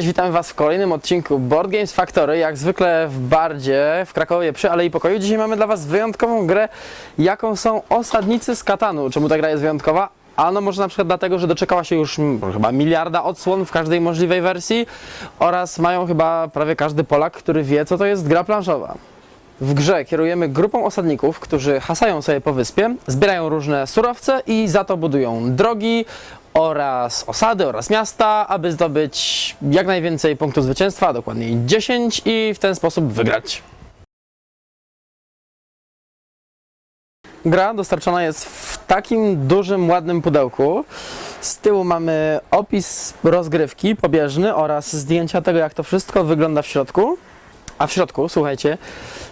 Cześć, witamy Was w kolejnym odcinku Board Games Factory. Jak zwykle w Bardzie, w Krakowie przy Alei Pokoju. Dzisiaj mamy dla Was wyjątkową grę, jaką są Osadnicy z Katanu. Czemu ta gra jest wyjątkowa? Ano może na przykład dlatego, że doczekała się już mm, chyba miliarda odsłon w każdej możliwej wersji oraz mają chyba prawie każdy Polak, który wie, co to jest gra planszowa. W grze kierujemy grupą osadników, którzy hasają sobie po wyspie, zbierają różne surowce i za to budują drogi oraz osady oraz miasta, aby zdobyć jak najwięcej punktów zwycięstwa, dokładniej 10 i w ten sposób wygrać. Gra dostarczona jest w takim dużym, ładnym pudełku. Z tyłu mamy opis rozgrywki pobieżny oraz zdjęcia tego, jak to wszystko wygląda w środku. A w środku, słuchajcie,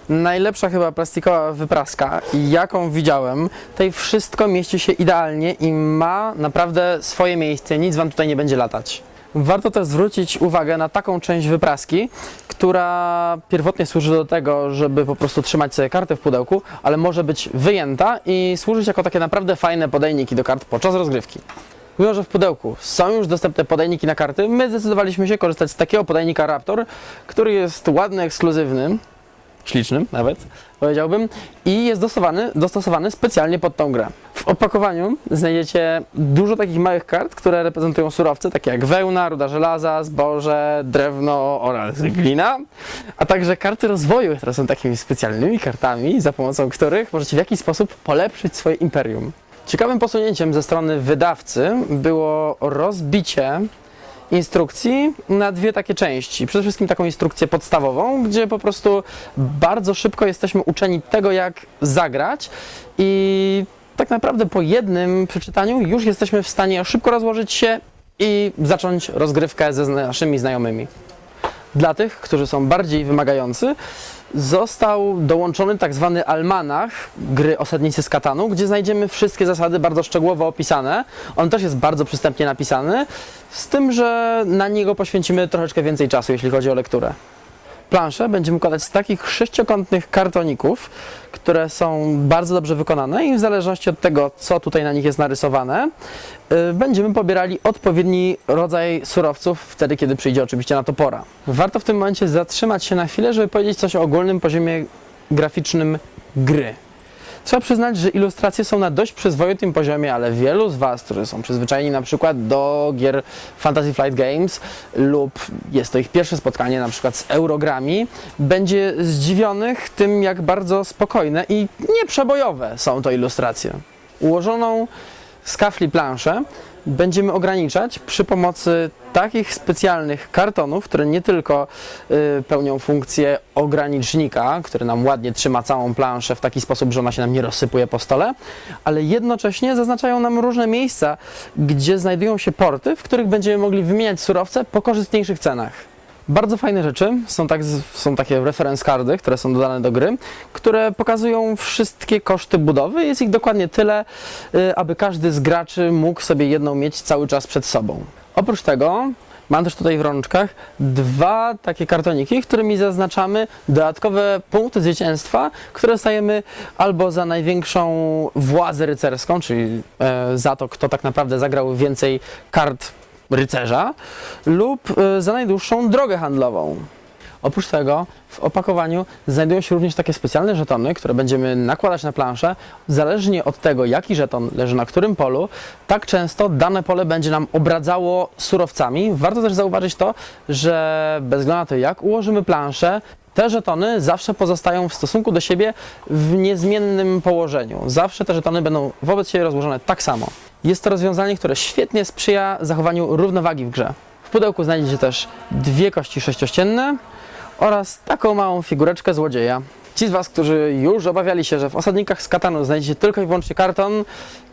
najlepsza chyba plastikowa wypraska, jaką widziałem. Tutaj wszystko mieści się idealnie i ma naprawdę swoje miejsce, nic Wam tutaj nie będzie latać. Warto też zwrócić uwagę na taką część wypraski, która pierwotnie służy do tego, żeby po prostu trzymać sobie kartę w pudełku, ale może być wyjęta i służyć jako takie naprawdę fajne podajniki do kart podczas rozgrywki. Mimo, że w pudełku są już dostępne podajniki na karty, my zdecydowaliśmy się korzystać z takiego podajnika Raptor, który jest ładny, ekskluzywny, śliczny nawet, powiedziałbym, i jest dostosowany, dostosowany specjalnie pod tą grę. W opakowaniu znajdziecie dużo takich małych kart, które reprezentują surowce, takie jak wełna, ruda żelaza, zboże, drewno oraz glina, a także karty rozwoju, które są takimi specjalnymi kartami, za pomocą których możecie w jakiś sposób polepszyć swoje imperium. Ciekawym posunięciem ze strony wydawcy było rozbicie instrukcji na dwie takie części. Przede wszystkim taką instrukcję podstawową, gdzie po prostu bardzo szybko jesteśmy uczeni tego, jak zagrać i tak naprawdę po jednym przeczytaniu już jesteśmy w stanie szybko rozłożyć się i zacząć rozgrywkę ze naszymi znajomymi. Dla tych, którzy są bardziej wymagający, został dołączony tak zwany almanach gry Osadnicy z Katanu, gdzie znajdziemy wszystkie zasady bardzo szczegółowo opisane. On też jest bardzo przystępnie napisany, z tym, że na niego poświęcimy troszeczkę więcej czasu, jeśli chodzi o lekturę. Plansze będziemy układać z takich sześciokątnych kartoników, które są bardzo dobrze wykonane i w zależności od tego, co tutaj na nich jest narysowane, y, będziemy pobierali odpowiedni rodzaj surowców wtedy, kiedy przyjdzie oczywiście na to pora. Warto w tym momencie zatrzymać się na chwilę, żeby powiedzieć coś o ogólnym poziomie graficznym gry. Trzeba przyznać, że ilustracje są na dość przyzwoitym poziomie, ale wielu z Was, którzy są przyzwyczajeni na przykład do gier Fantasy Flight Games lub jest to ich pierwsze spotkanie na przykład z Eurogrami, będzie zdziwionych tym, jak bardzo spokojne i nieprzebojowe są to ilustracje. Ułożoną z kafli planszę będziemy ograniczać przy pomocy takich specjalnych kartonów, które nie tylko y, pełnią funkcję ogranicznika, który nam ładnie trzyma całą planszę w taki sposób, że ona się nam nie rozsypuje po stole, ale jednocześnie zaznaczają nam różne miejsca, gdzie znajdują się porty, w których będziemy mogli wymieniać surowce po korzystniejszych cenach. Bardzo fajne rzeczy są, tak, są takie reference cardy, które są dodane do gry, które pokazują wszystkie koszty budowy. Jest ich dokładnie tyle, y, aby każdy z graczy mógł sobie jedną mieć cały czas przed sobą. Oprócz tego mam też tutaj w rączkach dwa takie kartoniki, którymi zaznaczamy dodatkowe punkty zwycięstwa, które dostajemy albo za największą władzę rycerską, czyli e, za to, kto tak naprawdę zagrał więcej kart rycerza lub y, za najdłuższą drogę handlową. Oprócz tego w opakowaniu znajdują się również takie specjalne żetony, które będziemy nakładać na planszę. Zależnie od tego, jaki żeton leży na którym polu, tak często dane pole będzie nam obradzało surowcami. Warto też zauważyć to, że bez względu na to, jak ułożymy planszę, te żetony zawsze pozostają w stosunku do siebie w niezmiennym położeniu. Zawsze te żetony będą wobec siebie rozłożone tak samo. Jest to rozwiązanie, które świetnie sprzyja zachowaniu równowagi w grze. W pudełku znajdziecie też dwie kości sześciościenne oraz taką małą figureczkę złodzieja. Ci z Was, którzy już obawiali się, że w osadnikach z Katanu znajdziecie tylko i wyłącznie karton,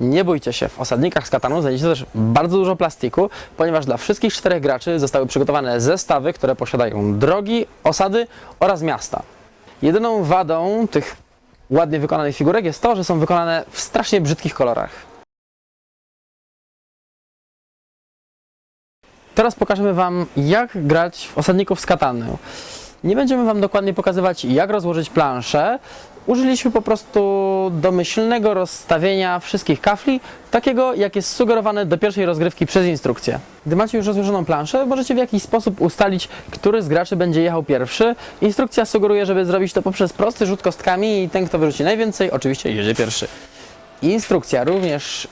nie bójcie się. W osadnikach z Katanu znajdziecie też bardzo dużo plastiku, ponieważ dla wszystkich czterech graczy zostały przygotowane zestawy, które posiadają drogi, osady oraz miasta. Jedyną wadą tych ładnie wykonanych figurek jest to, że są wykonane w strasznie brzydkich kolorach. Teraz pokażemy Wam, jak grać w osadników z katany. Nie będziemy Wam dokładnie pokazywać, jak rozłożyć planszę. Użyliśmy po prostu domyślnego rozstawienia wszystkich kafli, takiego jak jest sugerowane do pierwszej rozgrywki przez instrukcję. Gdy macie już rozłożoną planszę, możecie w jakiś sposób ustalić, który z graczy będzie jechał pierwszy. Instrukcja sugeruje, żeby zrobić to poprzez prosty rzut kostkami i ten, kto wyrzuci najwięcej, oczywiście jedzie pierwszy. Instrukcja również y,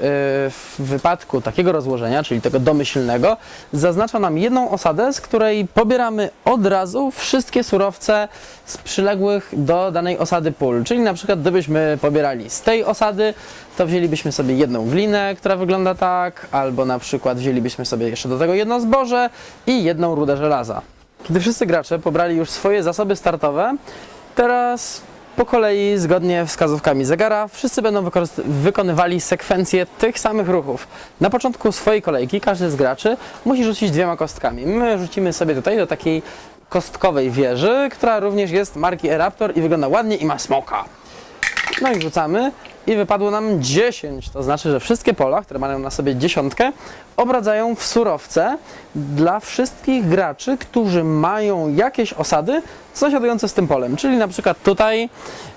w wypadku takiego rozłożenia, czyli tego domyślnego, zaznacza nam jedną osadę, z której pobieramy od razu wszystkie surowce z przyległych do danej osady pól. Czyli na przykład gdybyśmy pobierali z tej osady, to wzięlibyśmy sobie jedną glinę, która wygląda tak, albo na przykład wzięlibyśmy sobie jeszcze do tego jedno zboże i jedną rudę żelaza. Kiedy wszyscy gracze pobrali już swoje zasoby startowe, teraz po kolei, zgodnie wskazówkami zegara, wszyscy będą wykonywali sekwencję tych samych ruchów. Na początku swojej kolejki każdy z graczy musi rzucić dwiema kostkami. My rzucimy sobie tutaj do takiej kostkowej wieży, która również jest marki Eraptor i wygląda ładnie i ma smoka. No i rzucamy i wypadło nam 10. To znaczy, że wszystkie pola, które mają na sobie dziesiątkę, obradzają w surowce dla wszystkich graczy, którzy mają jakieś osady sąsiadujące z tym polem. Czyli na przykład tutaj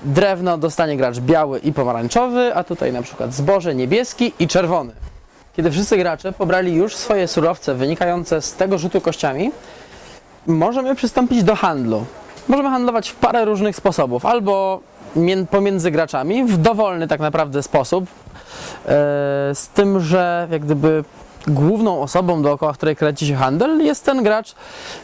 drewno dostanie gracz biały i pomarańczowy, a tutaj na przykład zboże niebieski i czerwony. Kiedy wszyscy gracze pobrali już swoje surowce wynikające z tego rzutu kościami, możemy przystąpić do handlu. Możemy handlować w parę różnych sposobów, albo pomiędzy graczami w dowolny tak naprawdę sposób, e, z tym, że jak gdyby główną osobą dookoła której kręci się handel jest ten gracz,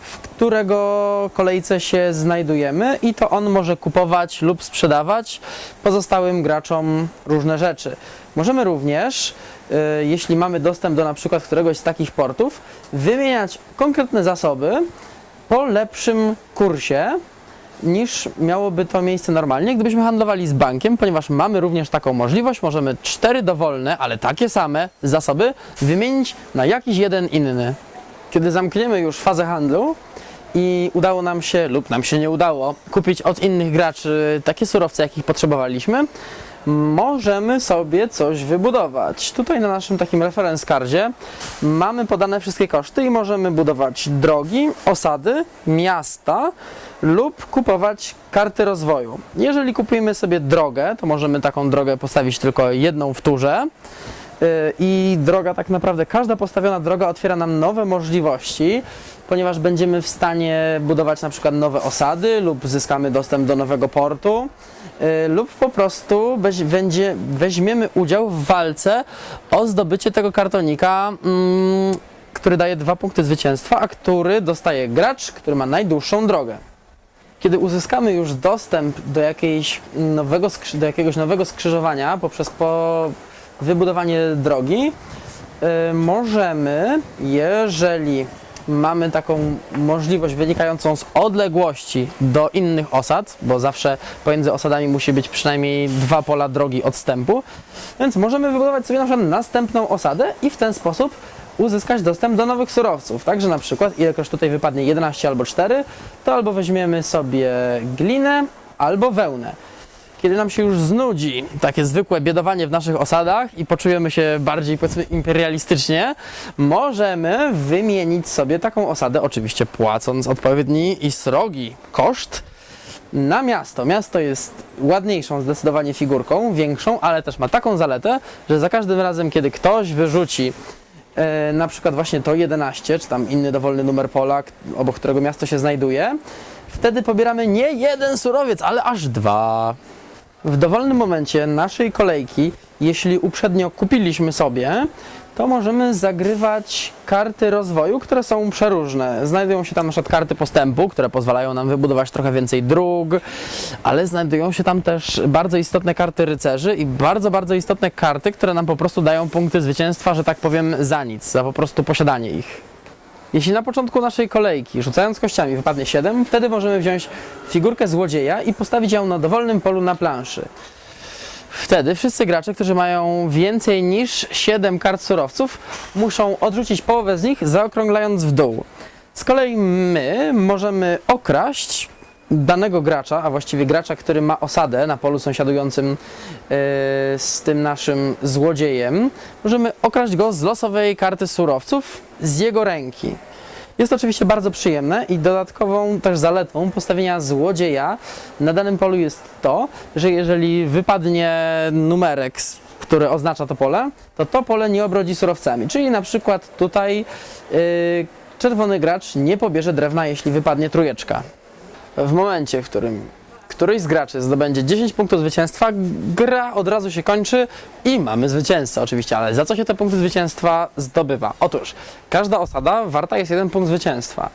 w którego kolejce się znajdujemy i to on może kupować lub sprzedawać pozostałym graczom różne rzeczy. Możemy również, e, jeśli mamy dostęp do na przykład któregoś z takich portów, wymieniać konkretne zasoby po lepszym kursie niż miałoby to miejsce normalnie, gdybyśmy handlowali z bankiem, ponieważ mamy również taką możliwość, możemy cztery dowolne, ale takie same zasoby wymienić na jakiś jeden inny. Kiedy zamkniemy już fazę handlu i udało nam się, lub nam się nie udało, kupić od innych graczy takie surowce, jakich potrzebowaliśmy, możemy sobie coś wybudować. Tutaj na naszym takim reference cardzie mamy podane wszystkie koszty i możemy budować drogi, osady, miasta lub kupować karty rozwoju. Jeżeli kupujemy sobie drogę, to możemy taką drogę postawić tylko jedną w turze. Yy, I droga, tak naprawdę, każda postawiona droga otwiera nam nowe możliwości, ponieważ będziemy w stanie budować na przykład nowe osady lub zyskamy dostęp do nowego portu. yy, Lub po prostu będzie, weźmiemy udział w walce o zdobycie tego kartonika, mm, który daje dwa punkty zwycięstwa, a który dostaje gracz, który ma najdłuższą drogę. Kiedy uzyskamy już dostęp do, nowego, do jakiegoś nowego skrzyżowania poprzez po wybudowanie drogi, y, możemy, jeżeli mamy taką możliwość wynikającą z odległości do innych osad, bo zawsze pomiędzy osadami musi być przynajmniej dwa pola drogi odstępu, więc możemy wybudować sobie na przykład następną osadę i w ten sposób uzyskać dostęp do nowych surowców. Także na przykład, ilekroć tutaj wypadnie 11 albo 4, to albo weźmiemy sobie glinę, albo wełnę. Kiedy nam się już znudzi takie zwykłe biedowanie w naszych osadach i poczujemy się bardziej powiedzmy imperialistycznie, możemy wymienić sobie taką osadę, oczywiście płacąc odpowiedni i srogi koszt, na miasto. Miasto jest ładniejszą zdecydowanie figurką, większą, ale też ma taką zaletę, że za każdym razem, kiedy ktoś wyrzuci e, na przykład właśnie to 11, czy tam inny dowolny numer pola, obok którego miasto się znajduje, wtedy pobieramy nie jeden surowiec, ale aż dwa. W dowolnym momencie naszej kolejki, jeśli uprzednio kupiliśmy sobie, to możemy zagrywać karty rozwoju, które są przeróżne. Znajdują się tam na przykład karty postępu, które pozwalają nam wybudować trochę więcej dróg, ale znajdują się tam też bardzo istotne karty rycerzy i bardzo, bardzo istotne karty, które nam po prostu dają punkty zwycięstwa, że tak powiem, za nic, za po prostu posiadanie ich. Jeśli na początku naszej kolejki, rzucając kościami, wypadnie 7, wtedy możemy wziąć figurkę złodzieja i postawić ją na dowolnym polu na planszy. Wtedy wszyscy gracze, którzy mają więcej niż 7 kart surowców, muszą odrzucić połowę z nich, zaokrąglając w dół. Z kolei my możemy okraść danego gracza, a właściwie gracza, który ma osadę na polu sąsiadującym yy, z tym naszym złodziejem, możemy okraść go z losowej karty surowców z jego ręki. Jest to oczywiście bardzo przyjemne i dodatkową też zaletą postawienia złodzieja na danym polu jest to, że jeżeli wypadnie numerek, który oznacza to pole, to to pole nie obrodzi surowcami. Czyli na przykład tutaj yy, czerwony gracz nie pobierze drewna, jeśli wypadnie trójeczka. W momencie, w którym któryś z graczy zdobędzie 10 punktów zwycięstwa, gra od razu się kończy i mamy zwycięzcę oczywiście, ale za co się te punkty zwycięstwa zdobywa? Otóż każda osada warta jest jeden punkt zwycięstwa.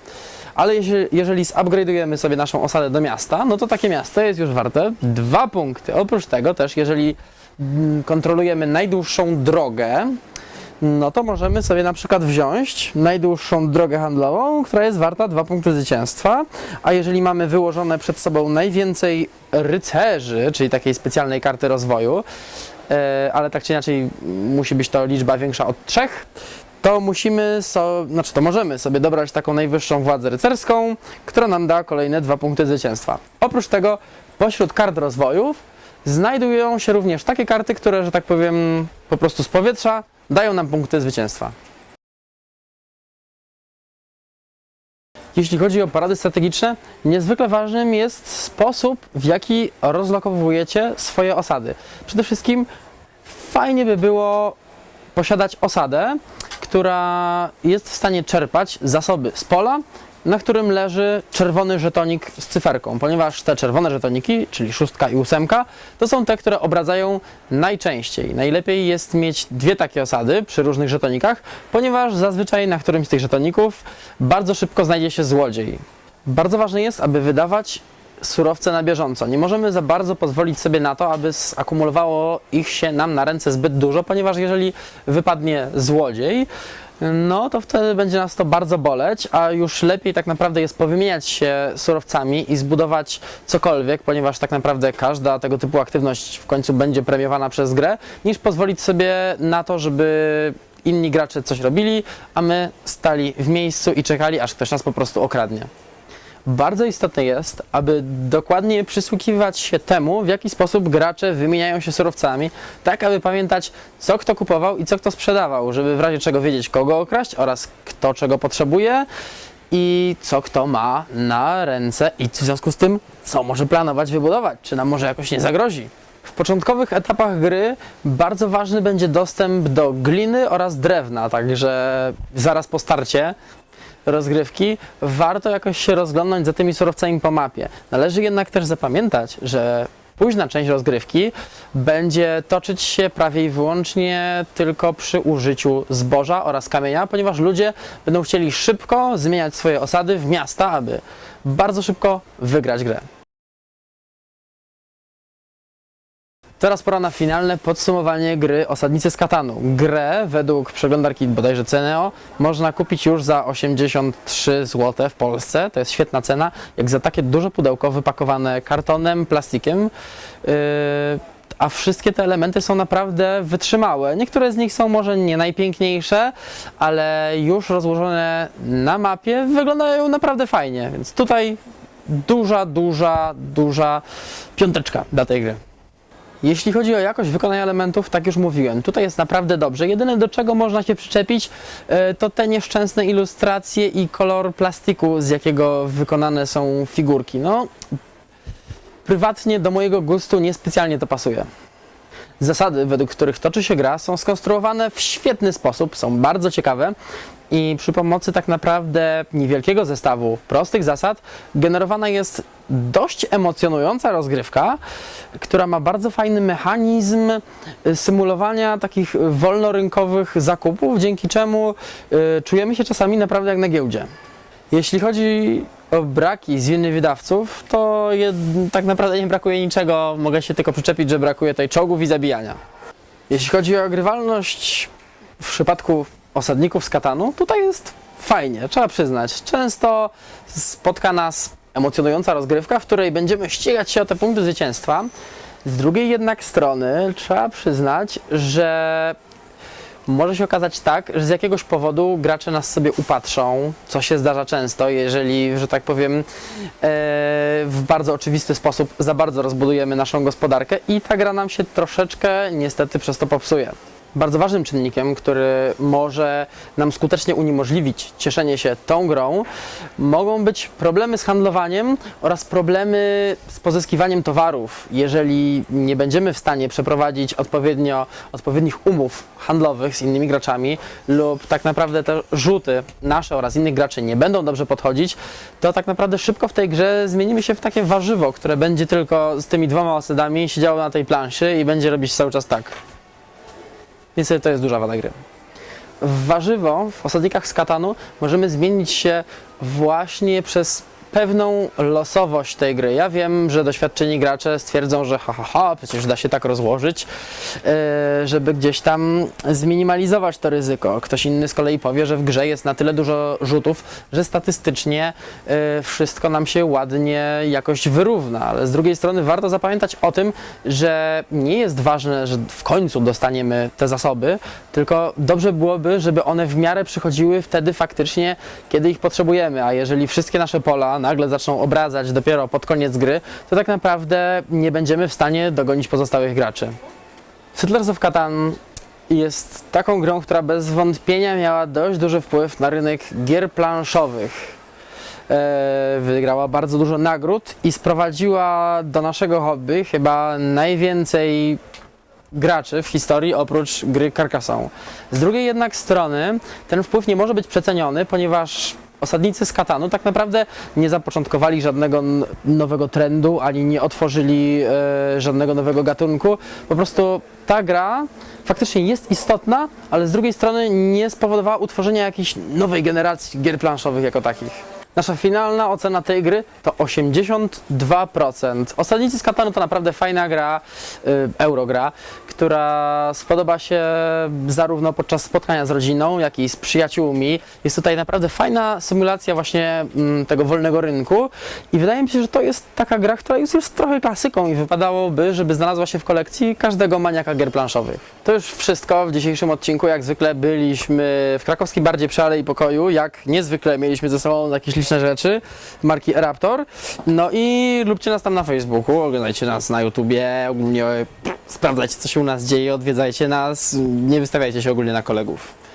Ale jeśli, jeżeli zupgrade'ujemy sobie naszą osadę do miasta, no to takie miasto jest już warte dwa punkty. Oprócz tego też, jeżeli mm, kontrolujemy najdłuższą drogę, no to możemy sobie na przykład wziąć najdłuższą drogę handlową, która jest warta dwa punkty zwycięstwa, a jeżeli mamy wyłożone przed sobą najwięcej rycerzy, czyli takiej specjalnej karty rozwoju, e, ale tak czy inaczej musi być to liczba większa od trzech, to musimy, so, znaczy to możemy sobie dobrać taką najwyższą władzę rycerską, która nam da kolejne dwa punkty zwycięstwa. Oprócz tego pośród kart rozwojów znajdują się również takie karty, które, że tak powiem, po prostu z powietrza dają nam punkty zwycięstwa. Jeśli chodzi o porady strategiczne, niezwykle ważnym jest sposób, w jaki rozlokowujecie swoje osady. Przede wszystkim fajnie by było posiadać osadę, która jest w stanie czerpać zasoby z pola, na którym leży czerwony żetonik z cyferką, ponieważ te czerwone żetoniki, czyli szóstka i ósemka, to są te, które obradzają najczęściej. Najlepiej jest mieć dwie takie osady przy różnych żetonikach, ponieważ zazwyczaj na którymś z tych żetoników bardzo szybko znajdzie się złodziej. Bardzo ważne jest, aby wydawać surowce na bieżąco. Nie możemy za bardzo pozwolić sobie na to, aby zakumulowało ich się nam na ręce zbyt dużo, ponieważ jeżeli wypadnie złodziej, no to wtedy będzie nas to bardzo boleć, a już lepiej tak naprawdę jest powymieniać się surowcami i zbudować cokolwiek, ponieważ tak naprawdę każda tego typu aktywność w końcu będzie premiowana przez grę, niż pozwolić sobie na to, żeby inni gracze coś robili, a my stali w miejscu i czekali, aż ktoś nas po prostu okradnie. Bardzo istotne jest, aby dokładnie przysłuchiwać się temu, w jaki sposób gracze wymieniają się surowcami, tak aby pamiętać, co kto kupował i co kto sprzedawał, żeby w razie czego wiedzieć, kogo okraść oraz kto czego potrzebuje i co kto ma na ręce i w związku z tym, co może planować wybudować, czy nam może jakoś nie zagrozi. W początkowych etapach gry bardzo ważny będzie dostęp do gliny oraz drewna, także zaraz po starcie rozgrywki, warto jakoś się rozglądnąć za tymi surowcami po mapie. Należy jednak też zapamiętać, że późna część rozgrywki będzie toczyć się prawie i wyłącznie tylko przy użyciu zboża oraz kamienia, ponieważ ludzie będą chcieli szybko zmieniać swoje osady w miasta, aby bardzo szybko wygrać grę. Teraz pora na finalne podsumowanie gry Osadnicy z Katanu. Grę według przeglądarki bodajże Ceneo można kupić już za 83 zł w Polsce. To jest świetna cena, jak za takie duże pudełko wypakowane kartonem, plastikiem. Yy, a wszystkie te elementy są naprawdę wytrzymałe. Niektóre z nich są może nie najpiękniejsze, ale już rozłożone na mapie wyglądają naprawdę fajnie. Więc tutaj duża, duża, duża piąteczka dla tej gry. Jeśli chodzi o jakość wykonania elementów, tak już mówiłem, tutaj jest naprawdę dobrze. Jedyne do czego można się przyczepić, e, to te nieszczęsne ilustracje i kolor plastiku, z jakiego wykonane są figurki. No, prywatnie do mojego gustu niespecjalnie to pasuje. Zasady, według których toczy się gra, są skonstruowane w świetny sposób, są bardzo ciekawe i przy pomocy tak naprawdę niewielkiego zestawu prostych zasad generowana jest dość emocjonująca rozgrywka, która ma bardzo fajny mechanizm symulowania takich wolnorynkowych zakupów, dzięki czemu y, czujemy się czasami naprawdę jak na giełdzie. Jeśli chodzi braki z innych wydawców, to jed, tak naprawdę nie brakuje niczego. Mogę się tylko przyczepić, że brakuje tutaj czołgów i zabijania. Jeśli chodzi o ogrywalność w przypadku osadników z Katanu, tutaj jest fajnie, trzeba przyznać. Często spotka nas emocjonująca rozgrywka, w której będziemy ścigać się o te punkty zwycięstwa. Z drugiej jednak strony trzeba przyznać, że może się okazać tak, że z jakiegoś powodu gracze nas sobie upatrzą, co się zdarza często, jeżeli, że tak powiem, e, w bardzo oczywisty sposób za bardzo rozbudujemy naszą gospodarkę i ta gra nam się troszeczkę niestety przez to popsuje. Bardzo ważnym czynnikiem, który może nam skutecznie uniemożliwić cieszenie się tą grą, mogą być problemy z handlowaniem oraz problemy z pozyskiwaniem towarów. Jeżeli nie będziemy w stanie przeprowadzić odpowiednio, odpowiednich umów handlowych z innymi graczami lub tak naprawdę te rzuty nasze oraz innych graczy nie będą dobrze podchodzić, to tak naprawdę szybko w tej grze zmienimy się w takie warzywo, które będzie tylko z tymi dwoma osadami siedziało na tej planszy i będzie robić cały czas tak. Niestety to jest duża wada gry. W warzywo, w osadnikach z katanu możemy zmienić się właśnie przez pewną losowość tej gry. Ja wiem, że doświadczeni gracze stwierdzą, że ha, ha, ha przecież da się tak rozłożyć, e, żeby gdzieś tam zminimalizować to ryzyko. Ktoś inny z kolei powie, że w grze jest na tyle dużo rzutów, że statystycznie e, wszystko nam się ładnie jakoś wyrówna, ale z drugiej strony warto zapamiętać o tym, że nie jest ważne, że w końcu dostaniemy te zasoby, tylko dobrze byłoby, żeby one w miarę przychodziły wtedy faktycznie, kiedy ich potrzebujemy, a jeżeli wszystkie nasze pola nagle zaczną obradzać dopiero pod koniec gry, to tak naprawdę nie będziemy w stanie dogonić pozostałych graczy. Settlers of Catan jest taką grą, która bez wątpienia miała dość duży wpływ na rynek gier planszowych. E, Wygrała bardzo dużo nagród i sprowadziła do naszego hobby chyba najwięcej graczy w historii oprócz gry Carcassonne. Z drugiej jednak strony ten wpływ nie może być przeceniony, ponieważ osadnicy z Katanu tak naprawdę nie zapoczątkowali żadnego nowego trendu, ani nie otworzyli e, żadnego nowego gatunku. Po prostu ta gra faktycznie jest istotna, ale z drugiej strony nie spowodowała utworzenia jakiejś nowej generacji gier planszowych jako takich. Nasza finalna ocena tej gry to 82%. Osadnicy z Katanu to naprawdę fajna gra, y, eurogra, która spodoba się zarówno podczas spotkania z rodziną, jak i z przyjaciółmi. Jest tutaj naprawdę fajna symulacja właśnie mm, tego wolnego rynku i wydaje mi się, że to jest taka gra, która już jest trochę klasyką i wypadałoby, żeby znalazła się w kolekcji każdego maniaka gier planszowych. To już wszystko w dzisiejszym odcinku. Jak zwykle byliśmy w krakowskiej bardziej przy Alei Pokoju. Jak niezwykle mieliśmy ze sobą jakieś liczne rzeczy marki Raptor. No i lubcie nas tam na Facebooku, oglądajcie nas na YouTubie, ogólnie sprawdzajcie co się u nas dzieje, odwiedzajcie nas, nie wystawiajcie się ogólnie na kolegów.